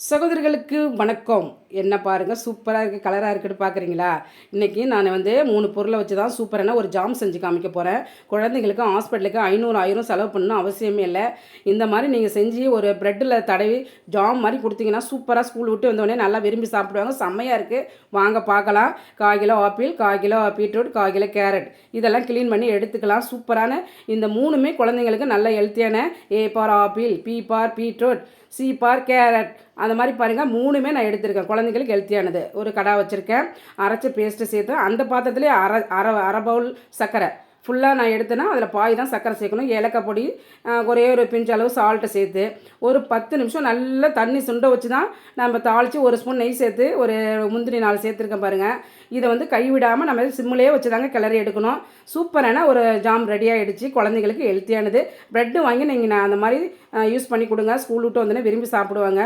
சகோதரர்களுக்கு வணக்கம். என்ன பாருங்கள் சூப்பராக இருக்குது கலராக இருக்குன்னு பார்க்குறீங்களா இன்றைக்கி நான் வந்து மூணு பொருளை வச்சு தான் சூப்பரான ஒரு ஜாம் செஞ்சு காமிக்க போகிறேன் குழந்தைங்களுக்கு ஹாஸ்பிட்டலுக்கு ஐநூறு ஆயிரம் செலவு பண்ணணும் அவசியமே இல்லை. இந்த மாதிரி நீங்கள் செஞ்சு ஒரு ப்ரெட்டில் தடவி ஜாம் மாதிரி கொடுத்தீங்கன்னா சூப்பராக ஸ்கூல் விட்டு வந்தோடனே நல்லா விரும்பி சாப்பிடுவாங்க. செம்மையாக இருக்குது வாங்க பார்க்கலாம். கால் கிலோ ஆப்பிள் கால் கிலோ பீட்ரூட் கால் கிலோ கேரட் இதெல்லாம் க்ளீன் பண்ணி எடுத்துக்கலாம். சூப்பரான இந்த மூணுமே குழந்தைங்களுக்கு நல்ல ஹெல்த்தியான A for apple B for beetroot C for carrot அந்த மாதிரி பாருங்கள் மூணுமே நான் எடுத்திருக்கேன். குழந்தைங்களுக்கு ஹெல்த்தியானது ஒரு கடா வச்சுருக்கேன். அரைச்சி பேஸ்ட்டு சேர்த்து அந்த பாத்திரத்துலேயே அரை அரை அரை பவுல் சர்க்கரை. ஃபுல்லாக நான் எடுத்தேன்னா அதில் பாய் தான் சர்க்கரை சேர்க்கணும். ஏலக்காய் பொடி ஒரே ஒரு பிஞ்சு அளவு சால்ட்டை சேர்த்து ஒரு பத்து நிமிஷம் நல்லா தண்ணி சுண்ட வச்சு தான் நம்ம தாளித்து ஒரு ஸ்பூன் நெய் சேர்த்து ஒரு முந்திரி நாலு சேர்த்துருக்கேன் பாருங்கள் இதை வந்து கைவிடாமல் நம்ம சிம்மிலே வச்சு தாங்க கிளறி எடுக்கணும். சூப்பரான ஒரு ஜாம் ரெடி ஆகிடுச்சு குழந்தைங்களுக்கு ஹெல்த்தியானது ப்ரெட்டு வாங்கி நீங்கள் நான் அந்த மாதிரி யூஸ் பண்ணி கொடுங்க. ஸ்கூல் விட்டு வந்தோடனே விரும்பி சாப்பிடுவாங்க.